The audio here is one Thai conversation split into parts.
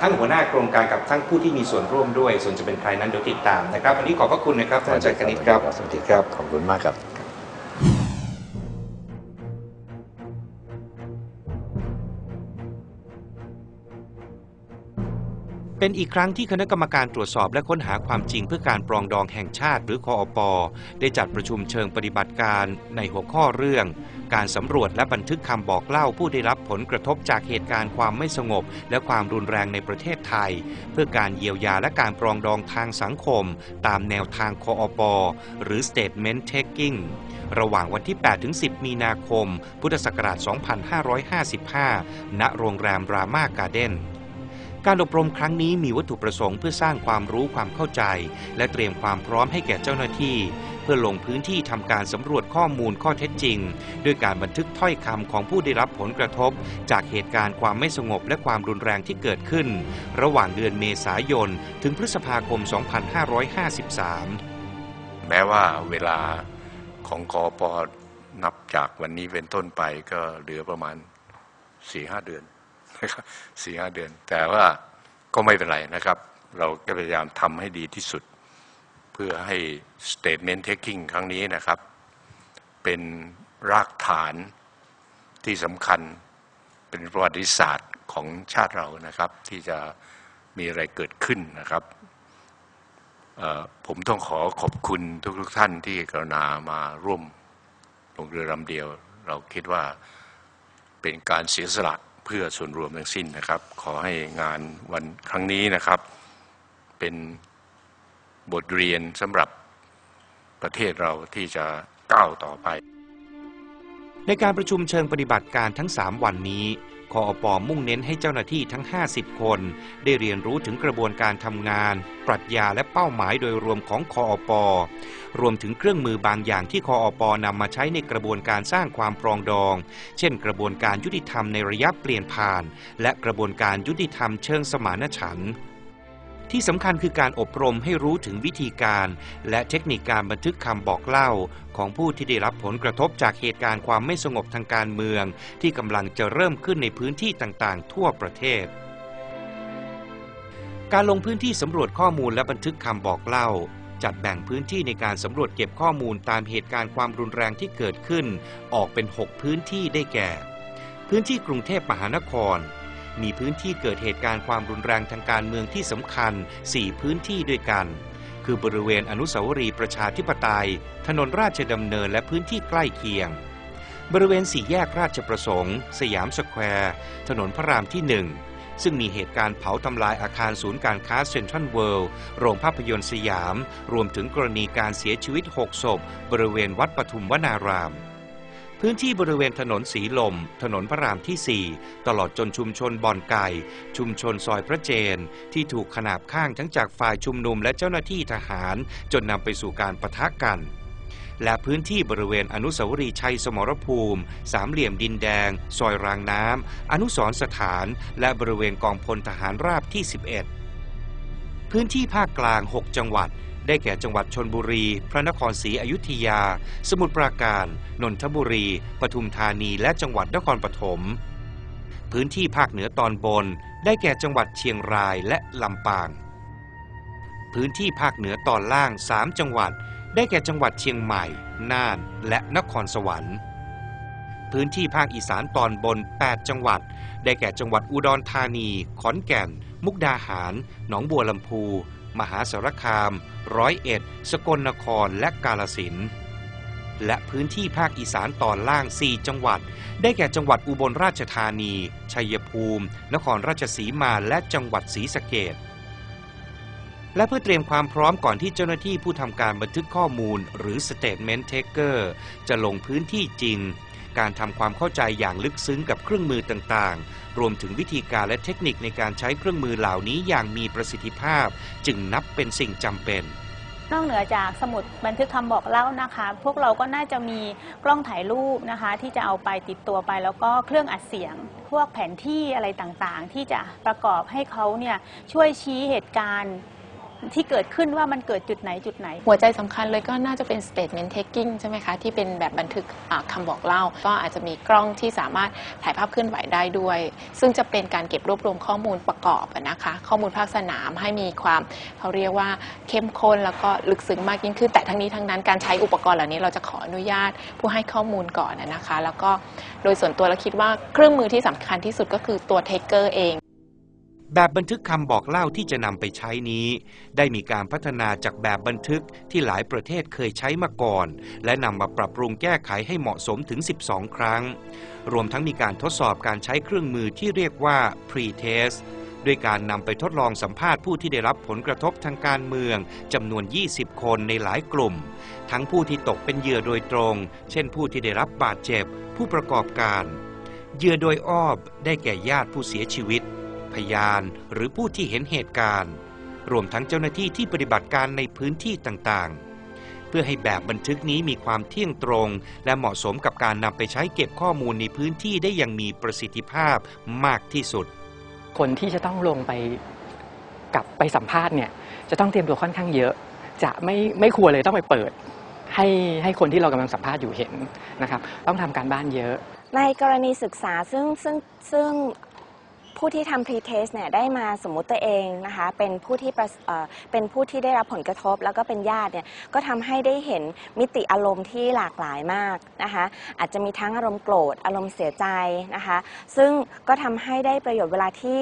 ทั้งหัวหน้าโครงการกับทั้งผู้ที่มีส่วนร่วมด้วย ส่วนจะเป็นใครนั้นเดี๋ยวติดตามนะครับวันนี้ขอบพระคุณนะครับท่านอาจารย์กนิษฐ์ครับสวัสดีครับขอบคุณมากครับ เป็นอีกครั้งที่คณะกรรมการตรวจสอบและค้นหาความจริงเพื่อการปรองดองแห่งชาติ หรือคออปได้จัดประชุมเชิงปฏิบัติการในหัวข้อเรื่อง การสำรวจและบันทึกคำบอกเล่าผู้ได้รับผลกระทบจากเหตุการณ์ความไม่สงบ และความรุนแรงในประเทศไทย เพื่อการเยียวยาและการปรองดองทางสังคม ตามแนวทางคออปหรือ Statement Taking ระหว่างวันที่ 8 ถึง 10 มีนาคม พุทธศักราช 2555 ณ โรงแรมรามาการ์เด้น การอบรมครั้งนี้มีวัตถุประสงค์เพื่อสร้างความรู้ความเข้าใจ และเตรียมความพร้อมให้แก่เจ้าหน้าที่ เพื่อลงพื้นที่ทำการสำรวจข้อมูลข้อเท็จจริง ด้วยการบันทึกถ้อยคำของผู้ได้รับผลกระทบ จากเหตุการณ์ความไม่สงบและความรุนแรงที่เกิดขึ้น ระหว่างเดือนเมษายน ถึงพฤษภาคม 2553 แม้ว่าเวลาของกอปอนับจากวันนี้เป็นต้นไปก็เหลือประมาณสี่ห้าเดือน นะครับสี่ห้าเดือน แต่ว่าก็ไม่เป็นไรนะครับ เราก็พยายามทำให้ดีที่สุด เพื่อให้ statement taking ครั้งนี้นะครับ เป็นรากฐานที่สำคัญเป็นประวัติศาสตร์ของชาติเรานะครับ ที่จะมีอะไรเกิดขึ้นนะครับผมต้องขอขอบคุณทุกๆท่านที่กรุณามาร่วมลงเรือลำเดียว เราคิดว่าเป็นการเสียสละ เพื่อส่วนรวมทั้งสิ้นนะครับ ขอให้งานวันครั้งนี้นะครับ เป็นบทเรียนสำหรับประเทศเราที่จะก้าวต่อไป ในการประชุมเชิงปฏิบัติการทั้ง 3 วันนี้คออปมุ่งเน้นให้เจ้าหน้าที่ทั้ง 50 คน ได้เรียนรู้ถึงกระบวนการทำงาน ปรัชญาและเป้าหมายโดยรวมของคออปรวมถึงเครื่องมือบางอย่างที่คออปนำมาใช้ในกระบวนการสร้างความปรองดอง เช่น กระบวนการยุติธรรมในระยะเปลี่ยนผ่าน และกระบวนการยุติธรรมเชิงสมานฉันท์ ที่สำคัญคือการอบรมให้รู้ถึงวิธีการ และเทคนิคการบันทึกคำบอกเล่า ของผู้ที่ได้รับผลกระทบจากเหตุการณ์ความไม่สงบทางการเมือง ที่กำลังจะเริ่มขึ้นในพื้นที่ต่างๆ ทั่วประเทศ การลงพื้นที่สำรวจข้อมูลและบันทึกคำบอกเล่าจัดแบ่งพื้นที่ในการสำรวจเก็บข้อมูลตามเหตุการณ์ความรุนแรงที่เกิดขึ้น ออกเป็น 6 พื้นที่ได้แก่ พื้นที่กรุงเทพมหานคร มีพื้นที่เกิดเหตุการณ์ความรุนแรงทางการเมืองที่สำคัญ 4 พื้นที่ด้วยกัน คือบริเวณอนุสาวรีย์ประชาธิปไตย ถนนราชดำเนินและพื้นที่ใกล้เคียง บริเวณสี่แยกราชประสงค์ สยามสแควร์ ถนนพระรามที่หนึ่งซึ่งมีเหตุการณ์เผาทำลายอาคารศูนย์การค้าเซ็นทรัลเวิลด์ โรงภาพยนตร์สยาม รวมถึงกรณีการเสียชีวิต 6 ศพ บริเวณวัดปทุมวนาราม พื้นที่บริเวณถนนสีลม ถนนพระรามที่ 4 ตลอดจนชุมชนบอนไก่ ชุมชนซอยพระเจน ที่ถูกขนาบข้างทั้งจากฝ่ายชุมนุมและเจ้าหน้าที่ทหาร จนนำไปสู่การปะทะกันและพื้นที่บริเวณอนุสาวรีย์ชัยสมรภูมิ สามเหลี่ยมดินแดง ซอยรางน้ำ อนุสรสถาน และบริเวณกองพลทหารราบที่ 11 พื้นที่ภาคกลาง 6 จังหวัด ได้แก่จังหวัดชนบุรี พระนครศรีอยุธยา สมุทรปราการ นนทบุรี ปทุมธานี และจังหวัดนครปฐม พื้นที่ภาคเหนือตอนบน ได้แก่จังหวัดเชียงรายและลำปาง พื้นที่ภาคเหนือตอนล่าง 3 จังหวัด ได้แก่จังหวัดเชียงใหม่ น่าน และนครสวรรค์พื้นที่ภาคอีสานตอนบน 8 จังหวัด ได้แก่จังหวัดอุดรธานี ขอนแก่น มุกดาหาร หนองบัวลำพู มหาสารคาม ร้อยเอ็ด สกลนครและกาลสินและพื้นที่ภาคอีสานตอนล่าง 4 จังหวัด ได้แก่จังหวัดอุบลราชธานี ชัยภูมิ นครราชสีมา และจังหวัดศรีสะเกษและเพื่อเตรียมความพร้อมก่อนที่เจ้าหน้าที่ผู้ทำการบันทึกข้อมูลหรือ Statement Taker จะลงพื้นที่จริง การทำความเข้าใจอย่างลึกซึ้งกับเครื่องมือต่างๆ รวมถึงวิธีการและเทคนิคในการใช้เครื่องมือเหล่านี้อย่างมีประสิทธิภาพ จึงนับเป็นสิ่งจำเป็นนอกเหนือจากสมุดบันทึกคำบอกเล่านะคะ พวกเราก็น่าจะมีกล้องถ่ายรูปนะคะ ที่จะเอาไปติดตัวไป แล้วก็เครื่องอัดเสียง พวกแผนที่อะไรต่างๆ ที่จะประกอบให้เขาเนี่ยช่วยชี้เหตุการณ์ ที่เกิดขึ้นว่ามันเกิดจุดไหนจุดไหน หัวใจสำคัญเลยก็น่าจะเป็น statement taking ใช่ไหมคะ ที่เป็นแบบบันทึกอ่าคำบอกเล่า ก็อาจจะมีกล้องที่สามารถถ่ายภาพเคลื่อนไหวได้ด้วย ซึ่งจะเป็นการเก็บรวบรวมข้อมูลประกอบนะคะ ข้อมูลภาคสนามให้มีความเขาเรียกว่าเข้มข้นแล้วก็ลึกซึ้งมากยิ่งขึ้น แต่ทั้งนี้ทั้งนั้นการใช้อุปกรณ์เหล่านี้เราจะขออนุญาตผู้ให้ข้อมูลก่อนนะคะ แล้วก็โดยส่วนตัวเราคิดว่าเครื่องมือที่สำคัญที่สุดก็คือตัว taker เอง แบบบันทึกคำบอกเล่าที่จะนำไปใช้นี้ ได้มีการพัฒนาจากแบบบันทึกที่หลายประเทศเคยใช้มาก่อน และนำมาปรับปรุงแก้ไขให้เหมาะสมถึง 12 ครั้ง รวมทั้งมีการทดสอบการใช้เครื่องมือที่เรียกว่า pre-test ด้วยการนำไปทดลองสัมภาษณ์ผู้ที่ได้รับผลกระทบทางการเมืองจำนวน 20 คนในหลายกลุ่ม ทั้งผู้ที่ตกเป็นเหยื่อโดยตรง เช่นผู้ที่ได้รับบาดเจ็บ ผู้ประกอบการ เหยื่อโดยอ้อมได้แก่ญาติผู้เสียชีวิต พยาน หรือผู้ที่เห็นเหตุการณ์ รวมทั้งเจ้าหน้าที่ที่ปฏิบัติการในพื้นที่ต่างๆ เพื่อให้แบบบันทึกนี้มีความเที่ยงตรง และเหมาะสมกับการนำไปใช้เก็บข้อมูลในพื้นที่ได้อย่างมีประสิทธิภาพมากที่สุด คนที่จะต้องลงไปกลับไปสัมภาษณ์เนี่ยจะต้องเตรียมตัวค่อนข้างเยอะ จะไม่ไม่ควรเลยต้องไปเปิด ให้ให้คนที่เรากำลังสัมภาษณ์อยู่เห็นนะครับ ต้องทำการบ้านเยอะในกรณีศึกษาซึ่งซึ่งซึ่ง ผู้ที่ทำ pre-test เนี่ยได้มาสมมุติตัวเองนะคะเป็นผู้ที่ประเอ่อเป็นผู้ที่ได้รับผลกระทบ แล้วก็เป็นญาติเนี่ยก็ทำให้ได้เห็นมิติอารมณ์ที่หลากหลายมากนะคะอาจจะมีทั้งอารมณ์โกรธอารมณ์เสียใจนะคะซึ่งก็ทำให้ได้ประโยชน์เวลาที่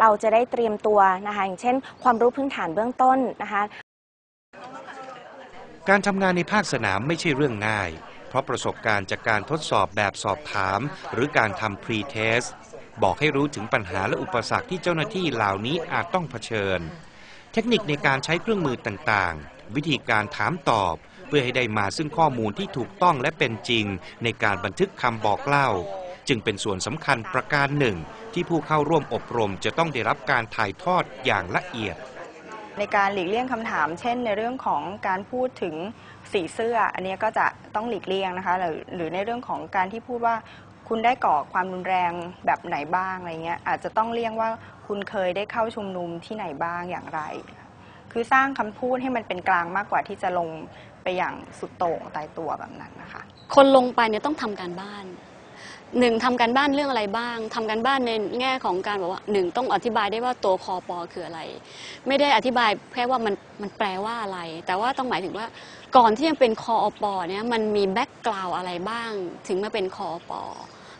เราจะได้เตรียมตัวนะคะอย่างเช่น ความรู้พื้นฐานเบื้องต้นนะคะ การทำงานในภาคสนามไม่ใช่เรื่องง่าย เพราะประสบการณ์จากการทดสอบแบบสอบถาม หรือการทำ pre-test บอกให้รู้ถึงปัญหาและอุปสรรคที่เจ้าหน้าที่เหล่านี้อาจต้องเผชิญ เทคนิคในการใช้เครื่องมือต่างๆ วิธีการถามตอบ เพื่อให้ได้มาซึ่งข้อมูลที่ถูกต้องและเป็นจริง ในการบันทึกคำบอกเล่า จึงเป็นส่วนสำคัญประการหนึ่ง ที่ผู้เข้าร่วมอบรมจะต้องได้รับการถ่ายทอดอย่างละเอียดในการหลีกเลี่ยงคำถาม เช่น ในเรื่องของการพูดถึงสีเสื้อ อันนี้ก็จะต้องหลีกเลี่ยงนะคะหรือหรือในเรื่องของการที่พูดว่า คุณได้ก่อความรุนแรงแบบไหนบ้างอะไรเงี้ยอาจจะต้องเลี่ยงว่าคุณเคยได้เข้าชุมนุมที่ไหนบ้างอย่างไร คือสร้างคำพูดให้มันเป็นกลางมากกว่าที่จะลงไปอย่างสุดโต่งตายตัวแบบนั้นนะคะ คนลงไปเนี่ยต้องทำการบ้าน หนึ่งทำการบ้านเรื่องอะไรบ้างทำการบ้านในแง่ของการบอกว่าหนึ่งต้องอธิบายได้ว่าตัวคอปอคืออะไร ไม่ได้อธิบายแค่ว่ามันมันแปลว่าอะไร แต่ว่าต้องหมายถึงว่าก่อนที่จะเป็นคอปอเนี่ยมันมีแบ็กกราวอะไรบ้าง ถึงมาเป็นคอปอ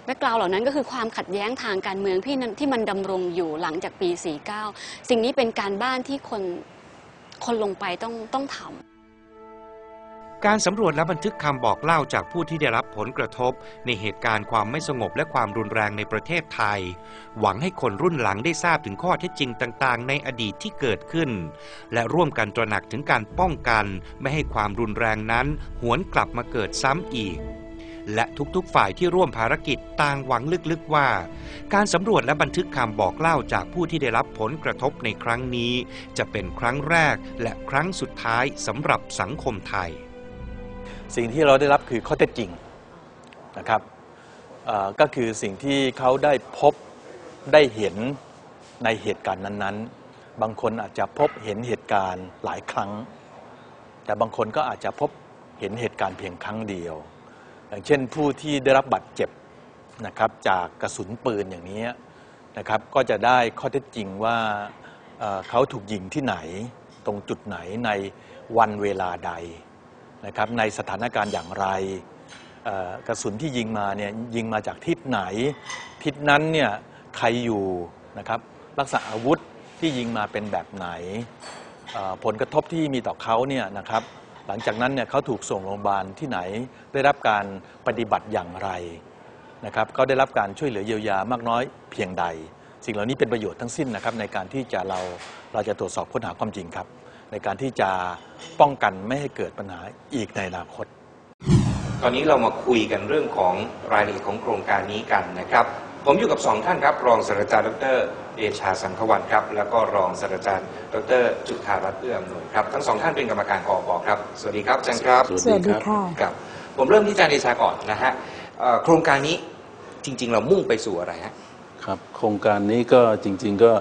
แบ็กกราวเหล่านั้นก็คือความขัดแย้งทางการเมืองที่นั้นที่มันดำรงอยู่หลังจากปี 49 สิ่งนี้เป็นการบ้านที่คนคนลงไปต้องต้องทำ การสำรวจและบันทึกคำบอกเล่าจากผู้ที่ได้รับผลกระทบ ในเหตุการณ์ความไม่สงบและความรุนแรงในประเทศไทย หวังให้คนรุ่นหลังได้ทราบถึงข้อเท็จจริงต่าง ๆ ในอดีตที่เกิดขึ้น และร่วมกันตระหนักถึงการป้องกัน ไม่ให้ความรุนแรงนั้น หวนกลับมาเกิดซ้ำอีก และทุกๆ ฝ่ายที่ร่วมภารกิจต่างหวังลึกๆว่า การสำรวจและบันทึกคำบอกเล่าจากผู้ที่ได้รับผลกระทบในครั้งนี้ จะเป็นครั้งแรกและครั้งสุดท้ายสำหรับสังคมไทย สิ่งที่เราได้รับคือข้อเท็จจริงนะครับก็คือสิ่งที่เขาได้พบได้เห็นในเหตุการณ์นั้นๆ บางคนอาจจะพบเห็นเหตุการณ์หลายครั้ง แต่บางคนก็อาจจะพบเห็นเหตุการณ์เพียงครั้งเดียว อย่างเช่นผู้ที่ได้รับบาดเจ็บนะครับจากกระสุนปืนอย่างนี้นะครับก็จะได้ข้อเท็จจริงว่าเขาถูกยิงที่ไหน ตรงจุดไหนในวันเวลาใด นะครับในสถานการณ์อย่างไรกระสุนที่ยิงมาเนี่ยยิงมาจากทิศไหน ทิศนั้นเนี่ยใครอยู่นะครับลักษณะอาวุธที่ยิงมาเป็นแบบไหน ผลกระทบที่มีต่อเขาเนี่ยนะครับหลังจากนั้นเนี่ยเขาถูกส่งโรงพยาบาลที่ไหนได้รับการปฏิบัติอย่างไรนะครับเขาได้รับการช่วยเหลือเยียวยามากน้อยเพียงใด สิ่งเหล่านี้เป็นประโยชน์ทั้งสิ้นนะครับในการที่จะเราเราจะตรวจสอบค้นหาความจริงครับ ในการที่จะป้องกันไม่ให้เกิดปัญหาอีกในอนาคต ตอนนี้เรามาคุยกันเรื่องของรายละเอียดของโครงการนี้กันนะครับ ผมอยู่กับสองท่านครับ รองศาสตราจารย์ดรเดชาสังขวันครับ แล้วก็รองศาสตราจารย์ดรจุธารัตน์เอื้ออำนวยครับทั้งสองท่านเป็นกรรมการกอปครับสวัสดีครับอาจารย์ครับสวัสดีค่ะครับผมเริ่มที่อาจารย์เดชาก่อนนะฮะเอ่อโครงการนี้จริง ๆ เรามุ่งไปสู่อะไรฮะครับโครงการนี้ก็จริง ๆ ก็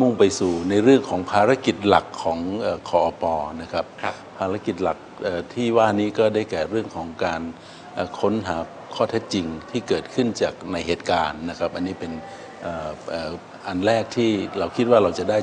มุ่งไปสู่ในเรื่องของภารกิจหลักของเอ่อคอปนะครับครับภารกิจหลักเอ่อที่ว่านี้ก็ได้แก่เรื่องของการเอ่อค้นหาข้อเท็จจริงที่เกิดขึ้นจากในเหตุการณ์นะครับ อันนี้เป็นเอ่อเอ่ออันแรกที่เราคิดว่าเราจะได้